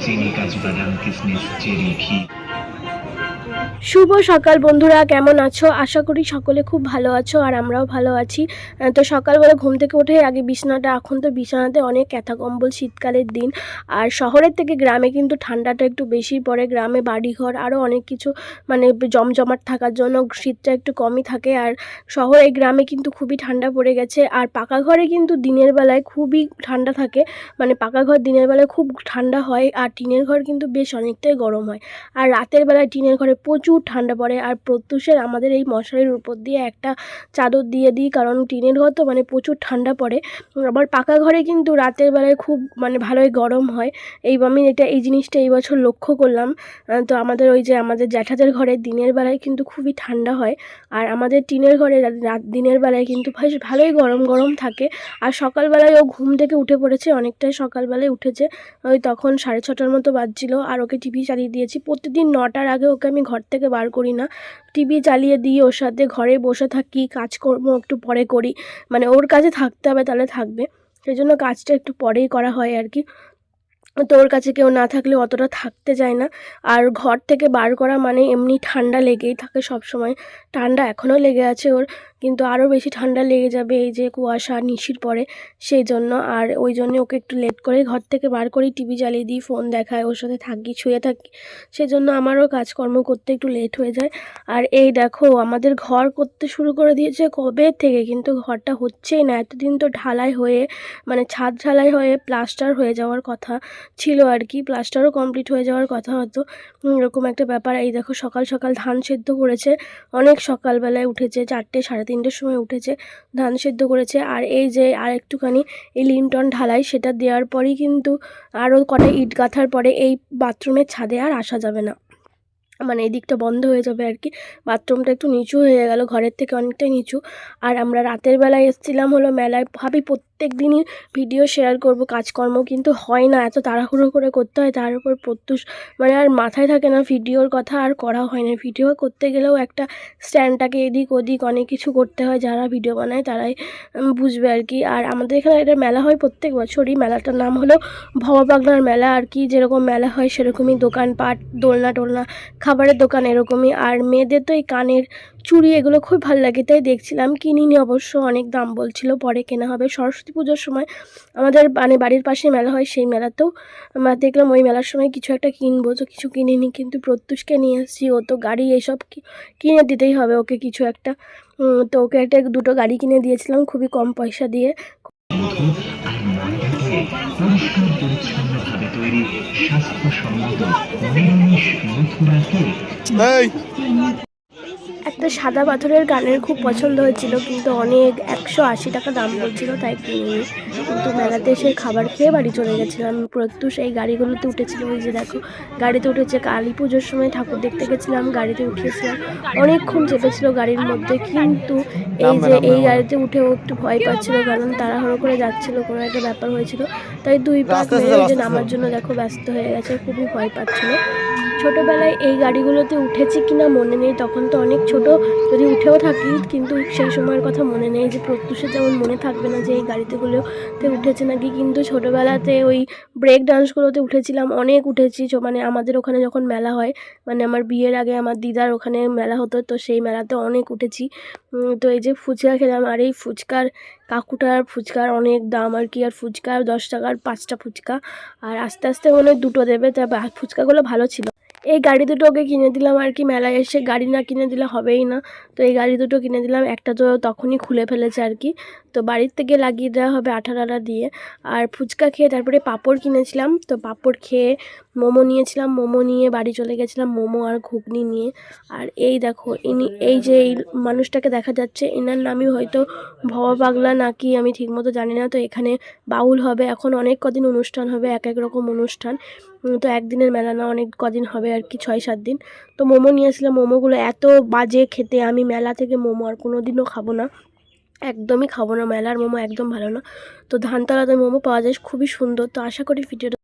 चीनी का जुगाड़ान किसने चेरी की শুভ সকাল বন্ধুরা, কেমন আছো? আশা করি সকলে খুব ভালো আছো আর আমরাও ভালো আছি। তো সকালবেলা ঘুম থেকে উঠে আগে বিছানাটা, এখন তো বিছানাতে অনেক ক্যাথা কম্বল শীতকালের দিন। আর শহরের থেকে গ্রামে কিন্তু ঠান্ডাটা একটু বেশি পড়ে, গ্রামে বাড়িঘর আরও অনেক কিছু মানে জমজমাট থাকার জন্য শীতটা একটু কমই থাকে। আর শহরে, গ্রামে কিন্তু খুবই ঠান্ডা পড়ে গেছে। আর পাকা ঘরে কিন্তু দিনের বেলায় খুবই ঠান্ডা থাকে। মানে পাকা ঘর দিনের বেলায় খুব ঠান্ডা হয়, আর টিনের ঘর কিন্তু বেশ অনেকটাই গরম হয়। আর রাতের বেলায় টিনের ঘরে প্রচুর ঠান্ডা পড়ে আর প্রত্যুষের আমাদের এই মশারির উপর দিয়ে একটা চাদর দিয়ে দিই, কারণ টিনের ঘর তো মানে প্রচুর ঠান্ডা পড়ে। আবার পাকা ঘরে কিন্তু রাতের বেলায় খুব মানে ভালোই গরম হয়। এই আমি এটা, এই জিনিসটা এই বছর লক্ষ্য করলাম। তো আমাদের ওই যে আমাদের জ্যাঠাদের ঘরে দিনের বেলায় কিন্তু খুবই ঠান্ডা হয়। আর আমাদের টিনের ঘরে রাত, দিনের বেলায় কিন্তু বেশ ভালোই গরম গরম থাকে। আর সকালবেলায় ও ঘুম থেকে উঠে পড়েছে, অনেকটাই সকালবেলায় উঠেছে। ওই তখন সাড়ে ছটার মতো বাজছিল, আর ওকে টিভি চালিয়ে দিয়েছি। প্রতিদিন নটার আগে ওকে আমি ঘর থেকে বার করি না। টিভি চালিয়ে দিই ওর সাথে, ঘরে বসে থাকি, কাজকর্ম একটু পরে করি। মানে ওর কাছে থাকতে হবে, তাহলে থাকবে। সেই জন্য কাজটা একটু পরেই করা হয় আর কি। তো ওর কাছে কেউ না থাকলে অতটা থাকতে যায় না। আর ঘর থেকে বার করা মানে এমনি ঠান্ডা লেগেই থাকে সব সময় ঠান্ডা এখনও লেগে আছে ওর। কিন্তু আরও বেশি ঠান্ডা লেগে যাবে এই যে কুয়াশা, নিশির পরে। সেই জন্য আর ওই জন্য ওকে একটু লেট করে ঘর থেকে বার করি টিভি জ্বালিয়ে দিই ফোন দেখায় ওর সাথে থাকি, শুয়ে থাকি। সেই জন্য আমারও কাজকর্ম করতে একটু লেট হয়ে যায়। আর এই দেখো, আমাদের ঘর করতে শুরু করে দিয়েছে কবে থেকে? কিন্তু ঘরটা হচ্ছেই না। এতদিন তো ঢালাই হয়ে মানে ছাদ ঢালাই হয়ে প্লাস্টার হয়ে যাওয়ার কথা ছিল আর কি। প্লাস্টারও কমপ্লিট হয়ে যাওয়ার কথা হতো। এরকম একটা ব্যাপার। এই দেখো সকাল সকাল ধান সেদ্ধ করেছে। অনেক সকালবেলায় উঠেছে, চারটে সাড়ে তিনটের সময় উঠেছে, ধান সেদ্ধ করেছে। আর এই যে আর একটুখানি এই লিনটন ঢালাই, সেটা দেওয়ার পরেই কিন্তু আরও কটা ইট গাঁথার পরে এই বাথরুমের ছাদে আর আসা যাবে না। মানে এই দিকটা বন্ধ হয়ে যাবে আর কি। বাথরুমটা একটু নিচু হয়ে গেল, ঘরের থেকে অনেকটাই নিচু। আর আমরা রাতের বেলায় এসেছিলাম হলো মেলায়। ভাবি প্রত্যেক দিনই ভিডিও শেয়ার করব কাজকর্ম কিন্তু হয় না, এত তাড়াহুড়ো করে করতে হয়, তার উপর প্রত্যুষ মানে আর মাথায় থাকে না ভিডিওর কথা, আর করা হয় না। ভিডিও করতে গেলেও একটা স্ট্যান্ডটাকে এদিক ওদিক অনেক কিছু করতে হয়, যারা ভিডিও বানায় তারাই বুঝবে আর কি। আর আমাদের এখানে এটা মেলা হয় প্রত্যেক বছরই। মেলাটার নাম হলো ভববাগনার মেলা আর কি। যেরকম মেলা হয় সেরকমই দোকানপাট, দোলনা টোলনা খাবারের দোকান এরকমই। আর মেয়েদের তো এই কানের চুড়ি এগুলো খুব ভালো লাগে, তাই দেখছিলাম। কিনিনি অবশ্য, অনেক দাম বলছিল, পরে কেনা হবে। সরস্বতী পুজোর সময় আমাদের মানে বাড়ির পাশে মেলা হয়, সেই মেলাতেও আমরা দেখলাম ওই মেলার সময় কিছু একটা কিনবো। তো কিছু কিনিনি কিন্তু প্রত্যুষকে নিয়ে এসেছি। ও তো গাড়ি এইসব কিনে দিতেই হবে ওকে কিছু একটা। তো ওকে একটা দুটো গাড়ি কিনে দিয়েছিলাম, খুবই কম পয়সা দিয়ে। ময়দাকে পরিষ্কার পরিচ্ছন্নভাবে তৈরি স্বাস্থ্যসম্মত নিরামিষ একটা সাদা পাথরের গানের খুব পছন্দ হয়েছিল কিন্তু অনেক একশো আশি টাকা দাম বলছিল তাই কিনিনি। কিন্তু মেলাতে এসে খাবার খেয়ে বাড়ি চলে গেছিলাম। প্রত্যুষ এই গাড়িগুলোতে উঠেছিল ওই যে দেখো গাড়িতে উঠেছে কালী পুজোর সময় ঠাকুর দেখতে গেছিলাম গাড়িতে উঠিয়েছিলাম। অনেকক্ষণ চেপেছিল গাড়ির মধ্যে কিন্তু এই যে এই গাড়িতে উঠেও একটু ভয় পাচ্ছিল কারণ তাড়াহুড়ো করে যাচ্ছিল কোনো একটা ব্যাপার হয়েছিল। তাই দুই পা আস্তে আস্তে মেরে যাও, যে নামার জন্য দেখো ব্যস্ত হয়ে গেছে খুবই ভয় পাচ্ছিল। ছোটোবেলায় এই গাড়িগুলোতে উঠেছি কিনা মনে নেই, তখন তো অনেক ছোট, যদি উঠেও থাকি, কিন্তু সেই সময়ের কথা মনে নেই যে প্রত্যুষে যেমন মনে থাকবে না যে এই গাড়িতেগুলোতে উঠেছে নাকি, কিন্তু ছোটোবেলাতে ওই ব্রেক ডান্সগুলোতে উঠেছিলাম, অনেক উঠেছি মানে আমাদের ওখানে যখন মেলা হয় মানে আমার বিয়ের আগে আমার দিদার ওখানে মেলা হতো, তো সেই মেলাতে অনেক উঠেছি। তো এই যে ফুচকা খেলাম, আর এই ফুচকার কাকুটার ফুচকার অনেক দাম আর কি, আর ফুচকা দশ টাকার পাঁচটা ফুচকা, আর আস্তে আস্তে মনে হয় দুটো দেবে, তা বা- ফুচকাগুলো ভালো ছিল। এই গাড়ি দুটো ওকে কিনে দিলাম আর কি, মেলায় এসে গাড়ি না কিনে দিলে হবেই না। তো এই গাড়ি দুটো কিনে দিলাম, একটা তো তখনই খুলে ফেলেছে আর কি। তো বাড়ির থেকে লাগিয়ে দেওয়া হবে আঠারোটা দিয়ে। আর ফুচকা খেয়ে তারপরে পাপড় কিনেছিলাম, তো পাপড় খেয়ে মোমো নিয়েছিলাম, মোমো নিয়ে বাড়ি চলে গেছিলাম, মোমো আর ঘুগনি নিয়ে। আর এই দেখো, ইনি, এই যে এই মানুষটাকে দেখা যাচ্ছে, এনার নামই হয়তো ভবা পাগলা নাকি, আমি ঠিকমতো জানি না। তো এখানে বাউল হবে, এখন অনেক কদিন অনুষ্ঠান হবে, এক এক রকম অনুষ্ঠান। তো একদিনের মেলা না, অনেক কদিন হবে আর কি, ছয় সাত দিন। তো মোমো নিয়েছিলাম মোমোগুলো এত বাজে খেতে, আমি মেলা থেকে মোমো আর কোনো দিনও খাব না। একদমই খাব না, মেলার মোমো একদম ভালো না। তো ধানতলাতে মোমো পাওয়া যায়, খুবই সুন্দর। তো আশা করি ভিডিওটা